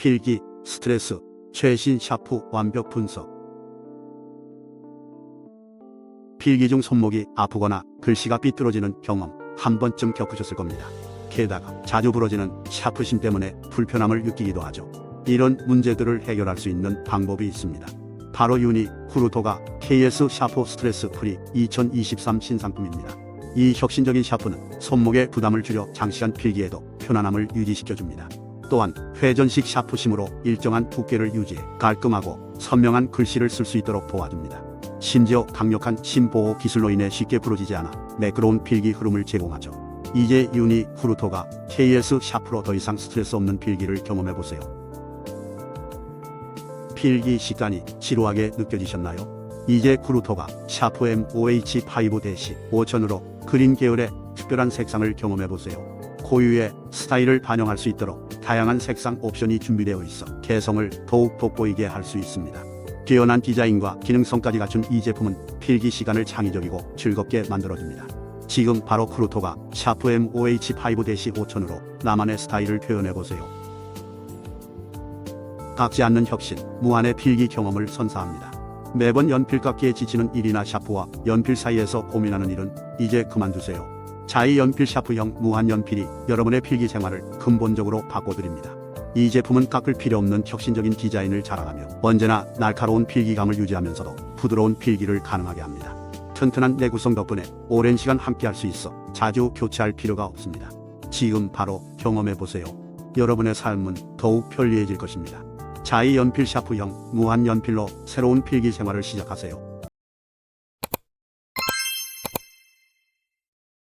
필기, 스트레스, 최신 샤프 완벽 분석. 필기 중 손목이 아프거나 글씨가 삐뚤어지는 경험 한 번쯤 겪으셨을 겁니다. 게다가 자주 부러지는 샤프심 때문에 불편함을 느끼기도 하죠. 이런 문제들을 해결할 수 있는 방법이 있습니다. 바로 유니 쿠루토가 KS 샤프 스트레스 프리 2023 신상품입니다. 이 혁신적인 샤프는 손목의 부담을 줄여 장시간 필기에도 편안함을 유지시켜줍니다. 또한 회전식 샤프심으로 일정한 두께를 유지해 깔끔하고 선명한 글씨를 쓸 수 있도록 도와줍니다. 심지어 강력한 심보호 기술로 인해 쉽게 부러지지 않아 매끄러운 필기 흐름을 제공하죠. 이제 유니 쿠루토가 KS 샤프로 더 이상 스트레스 없는 필기를 경험해 보세요. 필기 시간이 지루하게 느껴지셨나요? 이제 쿠루토가 샤프 MOH5-5000으로 그린 계열의 특별한 색상을 경험해 보세요. 고유의 스타일을 반영할 수 있도록 다양한 색상 옵션이 준비되어 있어 개성을 더욱 돋보이게 할 수 있습니다. 뛰어난 디자인과 기능성까지 갖춘 이 제품은 필기 시간을 창의적이고 즐겁게 만들어줍니다. 지금 바로 크루토가 샤프 MOH5-5000으로 나만의 스타일을 표현해보세요. 깎지 않는 혁신, 무한의 필기 경험을 선사합니다. 매번 연필 깎기에 지치는 일이나 샤프와 연필 사이에서 고민하는 일은 이제 그만두세요. 자이 연필 샤프형 무한 연필이 여러분의 필기 생활을 근본적으로 바꿔드립니다. 이 제품은 깎을 필요 없는 혁신적인 디자인을 자랑하며 언제나 날카로운 필기감을 유지하면서도 부드러운 필기를 가능하게 합니다. 튼튼한 내구성 덕분에 오랜 시간 함께할 수 있어 자주 교체할 필요가 없습니다. 지금 바로 경험해 보세요. 여러분의 삶은 더욱 편리해질 것입니다. 자이 연필 샤프형 무한 연필로 새로운 필기 생활을 시작하세요.